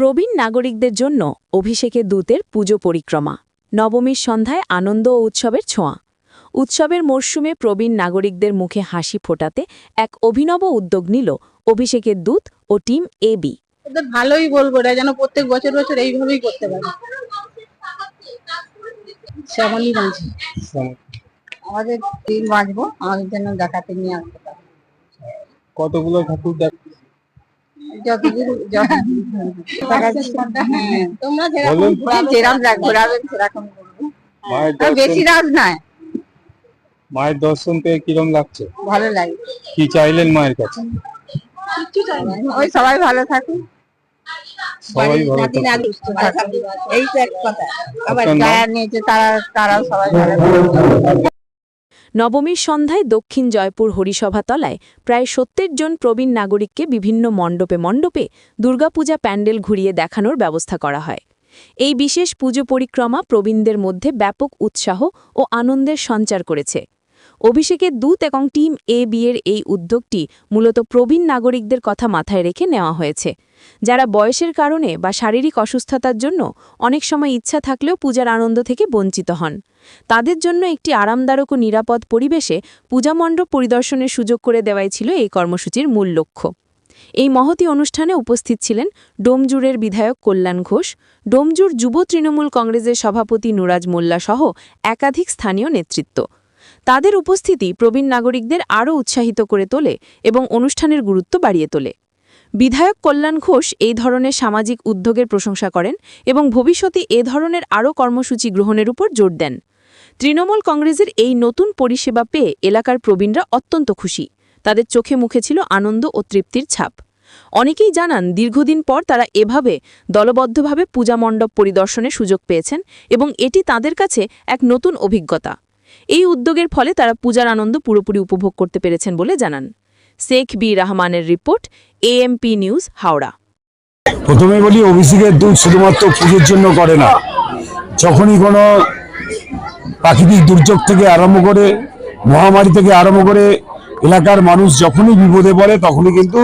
প্রবীণ নাগরিকদের জন্য অভিষেকে দূতের পুজো পরিক্রমা। নবমীর সন্ধ্যায় আনন্দ ও উৎসবের ছোঁয়া। উৎসবের মরশুমে প্রবীণ নাগরিকদের মুখে হাসি ফোটাতে এক অভিনব উদ্যোগ নিল অভিষেকের দূত ও টিম এ বি। ভালোই বলব এটা যেন প্রত্যেক বছর বছর এইভাবেই করতে পারে। শ্যামলী মাঝি আমাদের দিন বাঁচবো আমাদের জন্য দেখাতে নিয়ে আসতে পারে কতগুলো ঠাকুর দেখ যতদূর হ্যাঁ তোমরা যেরকম যেরকম যা- সেরকম মায়ের বেশি দর্শন রাত নয়। মায়ের দর্শন পেয়ে কিরম লাগছে? ভালো লাগে। কি চাইলেন মায়ের কাছে? ওই সবাই ভালো সবাই থাকুক। এই তো এক কথা। আবার যারা নিয়েছে তারা তারাও সবাই ভালো। নবমীর সন্ধ্যায় দক্ষিণ জয়পুর হরিসভা তলায় প্রায় সত্তর জন প্রবীণ নাগরিককে বিভিন্ন মণ্ডপে মণ্ডপে দুর্গাপূজা প্যান্ডেল ঘুরিয়ে দেখানোর ব্যবস্থা করা হয়। এই বিশেষ পুজো পরিক্রমা প্রবীণদের মধ্যে ব্যাপক উৎসাহ ও আনন্দের সঞ্চার করেছে। অভিষেকের দূত এবং টিম এ বিয়ের এই উদ্যোগটি মূলত প্রবীণ নাগরিকদের কথা মাথায় রেখে নেওয়া হয়েছে। যারা বয়সের কারণে বা শারীরিক অসুস্থতার জন্য অনেক সময় ইচ্ছা থাকলেও পূজার আনন্দ থেকে বঞ্চিত হন। তাদের জন্য একটি আরামদায়ক ও নিরাপদ পরিবেশে পূজামণ্ডপ পরিদর্শনের সুযোগ করে দেওয়াই ছিল এই কর্মসূচির মূল লক্ষ্য। এই মহতি অনুষ্ঠানে উপস্থিত ছিলেন ডোমজুরের বিধায়ক কল্যাণ ঘোষ ডোমজুর যুব তৃণমূল কংগ্রেসের সভাপতি নুরাজ মোল্লা সহ একাধিক স্থানীয় নেতৃত্ব। তাদের উপস্থিতি প্রবীণ নাগরিকদের আরও উৎসাহিত করে তোলে এবং অনুষ্ঠানের গুরুত্ব বাড়িয়ে তোলে। বিধায়ক কল্যাণ ঘোষ এই ধরনের সামাজিক উদ্যোগের প্রশংসা করেন এবং ভবিষ্যতে এ ধরনের আরও কর্মসূচি গ্রহণের উপর জোর দেন। তৃণমূল কংগ্রেসের এই নতুন পরিষেবা পেয়ে এলাকার প্রবীণরা অত্যন্ত খুশি। তাদের চোখে মুখে ছিল আনন্দ ও তৃপ্তির ছাপ। অনেকেই জানান, দীর্ঘদিন পর তারা এভাবে দলবদ্ধভাবে পূজা মণ্ডপ পরিদর্শনের সুযোগ পেয়েছেন এবং এটি তাদের কাছে এক নতুন অভিজ্ঞতা। এই উদ্যোগের ফলে তারা পূজার আনন্দ পুরোপুরি উপভোগ করতে পেরেছেন বলে জানান। শেখ বি রহমানের রিপোর্ট, এএমপি নিউজ, হাওড়া। প্রথমে বলি অভিষেকের দুধ শুধুমাত্র পুজোর জন্য করে না। যখনই কোনো প্রাকৃতিক দুর্যোগ থেকে আরম্ভ করে, মহামারী থেকে আরম্ভ করে, এলাকার মানুষ যখনই বিপদে পড়ে, তখনই কিন্তু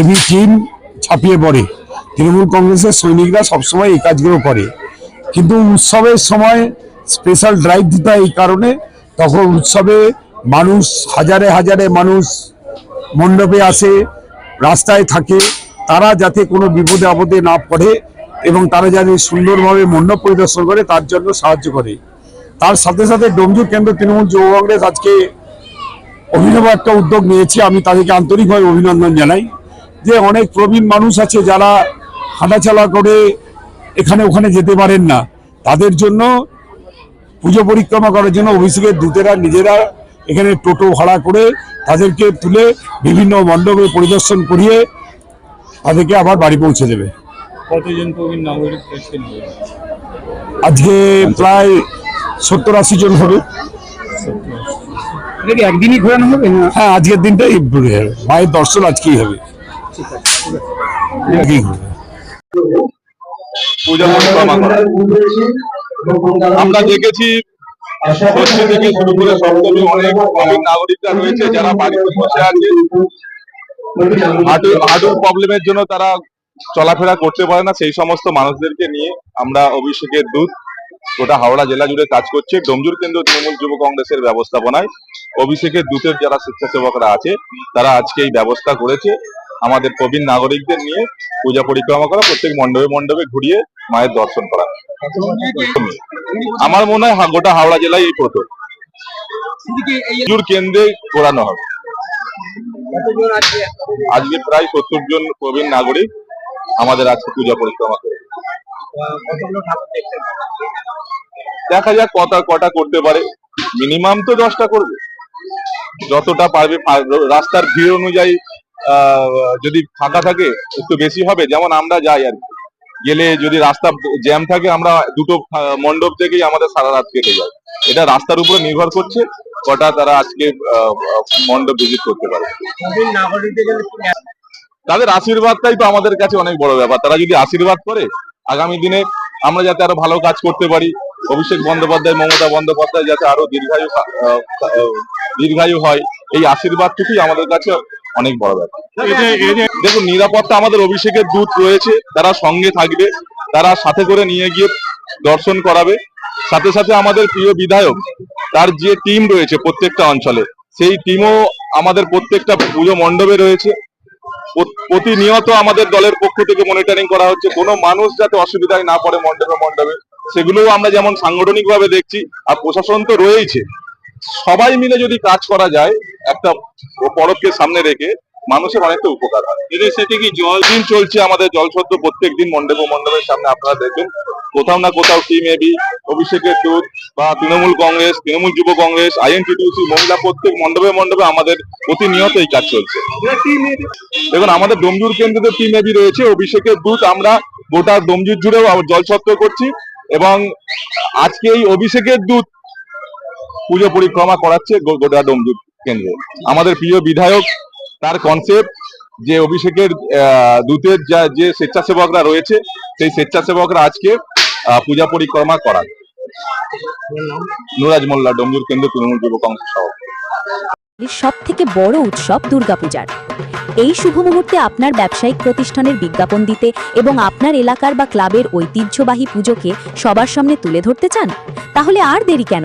এবি টিম ছাপিয়ে পড়ে। তৃণমূল কংগ্রেসের সৈনিকরা সবসময় এই কাজগুলো করে। কিন্তু উৎসবের সময় স্পেশাল ড্রাইভ দিতে এই কারণে। তখন উৎসবে মানুষ, হাজারে হাজারে মানুষ মণ্ডপে আসে, রাস্তায় থাকে। তারা যাতে কোনো বিপদে আপদে না পড়ে এবং তারা যাতে সুন্দরভাবে মণ্ডপ পরিদর্শন করে, তার জন্য সাহায্য করে। তার সাথে সাথে ডোমজুর কেন্দ্র তৃণমূল যুব কংগ্রেস আজকে অভিনব একটা উদ্যোগ নিয়েছে। আমি তাদেরকে আন্তরিকভাবে অভিনন্দন জানাই যে অনেক প্রবীণ মানুষ আছে যারা হাঁটাচলা করে এখানে ওখানে যেতে পারেন না। তাদের জন্য পুজো পরিক্রমা করার জন্য অভিষেকের দূতেরা নিজেরা এখানে টোটো ভাড়া করে তাদেরকে তুলে বিভিন্ন মণ্ডপে পরিদর্শন করিয়ে তাদেরকে আবার বাড়ি পৌঁছে দেবে। আজকে প্রায় সত্তর আশি জন হবে। এটা একদিনই ঘোরানো হবে না? হ্যাঁ আজকের দিনটাই। মায়ের দর্শন আজকেই হবে। পূজা আমরা দেখেছি ষষ্ঠী থেকে শুরু করে সপ্তমী অনেক নাগরিকরা রয়েছে যারা বাড়িতে বসে আছে হাঁটু, হাঁটুর প্রবলেমের জন্য তারা চলাফেরা করতে পারে না। সেই সমস্ত মানুষদেরকে নিয়ে আমরা অভিষেকের দুধ গোটা হাওড়া জেলা জুড়ে কাজ করছে। ডোমজুর কেন্দ্র তৃণমূল যুব কংগ্রেসের ব্যবস্থাপনায় অভিষেকের দূতের যারা স্বেচ্ছাসেবকরা আছে, তারা আজকে এই ব্যবস্থা করেছে। আমাদের প্রবীণ নাগরিকদের নিয়ে পূজা পরিক্রমা করা, প্রত্যেক মণ্ডপে মণ্ডপে ঘুরিয়ে মায়ের দর্শন করা। আমার মনে হয় গোটা হাওড়া জেলায় এই প্রথম। কেন্দ্রে ঘোরানো হবে। আজকে প্রায় সত্তর জন প্রবীণ নাগরিক আমাদের আজকে পূজা পরিক্রমা করে। দেখা যাক কটা কটা করতে পারে। মিনিমাম তো দশটা করবে। যতটা পারবে রাস্তার ভিড় অনুযায়ী যদি ফাঁকা থাকে একটু বেশি হবে যেমন আমরা যাই আর কি। গেলে যদি রাস্তা জ্যাম থাকে আমরা দুটো মণ্ডপ থেকেই আমাদের সারা রাত কেটে যায়। এটা রাস্তার উপরে নির্ভর করছে কটা তারা আজকে মণ্ডপ ভিজিট করতে পারে। তাদের আশীর্বাদটাই তো আমাদের কাছে অনেক বড় ব্যাপার। তারা যদি আশীর্বাদ করে আগামী দিনে আমরা যাতে আরও ভালো কাজ করতে পারি অভিষেক বন্দ্যোপাধ্যায় মমতা বন্দ্যোপাধ্যায় যাতে আরও দীর্ঘায়ু দীর্ঘায়ু হয় এই আশীর্বাদটুকুই আমাদের কাছে অনেক বড় ব্যাপার। দেখুন, নিরাপত্তা আমাদের অভিষেকের দূত রয়েছে, তারা সঙ্গে থাকবে, তারা সাথে করে নিয়ে গিয়ে দর্শন করাবে। সাথে সাথে আমাদের প্রিয় বিধায়ক, তার যে টিম রয়েছে প্রত্যেকটা অঞ্চলে, সেই টিমও আমাদের প্রত্যেকটা পুজো মণ্ডপে রয়েছে। প্রতিনিয়ত আমাদের দলের পক্ষ থেকে মনিটরিং করা হচ্ছে। কোনো মানুষ যাতে অসুবিধায় না পড়ে মণ্ডপে মণ্ডপে, সেগুলোও আমরা যেমন সাংগঠনিক ভাবে দেখছি, আর প্রশাসন তো রয়েছে সবাই মিলে যদি কাজ করা যায়, একটা পরবকে সামনে রেখে মানুষের অনেকটা উপকার হয়। এদের সাথে কি জল দিন চলছে আমাদের জলছত্র প্রত্যেক দিন মণ্ডপ মণ্ডপের সামনে আপনারা দেখবেন, কোথাও না কোথাও টিম এবি অভিষেকের দূত বা তৃণমূল কংগ্রেস, তৃণমূল যুব কংগ্রেস আইএনটিটিউসি মহিলা প্রত্যেক মণ্ডপে মণ্ডপে আমাদের প্রতিনিয়ত এই কাজ চলছে। দেখুন, আমাদের ডোমজুর কেন্দ্রে টিম এবি রয়েছে, অভিষেকের দূত, আমরা গোটা ডোমজুর জুড়েও জলছত্র করছি এবং আজকে এই অভিষেকের দূত পুজো পরিক্রমা করাচ্ছে গোটা ডোমজুর কেন্দ্রে। আমাদের প্রিয় বিধায়ক, তার কনসেপ্ট যে অভিষেকের দূতের যা, যে স্বেচ্ছাসেবকরা রয়েছে, সেই স্বেচ্ছাসেবকরা আজকে পূজা পরিক্রমা করান। নুরাজ মোল্লা, ডোমজুর কেন্দ্র তৃণমূল যুব কংগ্রেস সভাপতি। সব থেকে বড় উৎসব দুর্গাপূজার। এই শুভ মুহূর্তে আপনার ব্যবসায়িক প্রতিষ্ঠানের বিজ্ঞাপন দিতে এবং আপনার এলাকার বা ক্লাবের ঐতিহ্যবাহী পুজোকে সবার সামনে তুলে ধরতে চান? তাহলে আর দেরি কেন?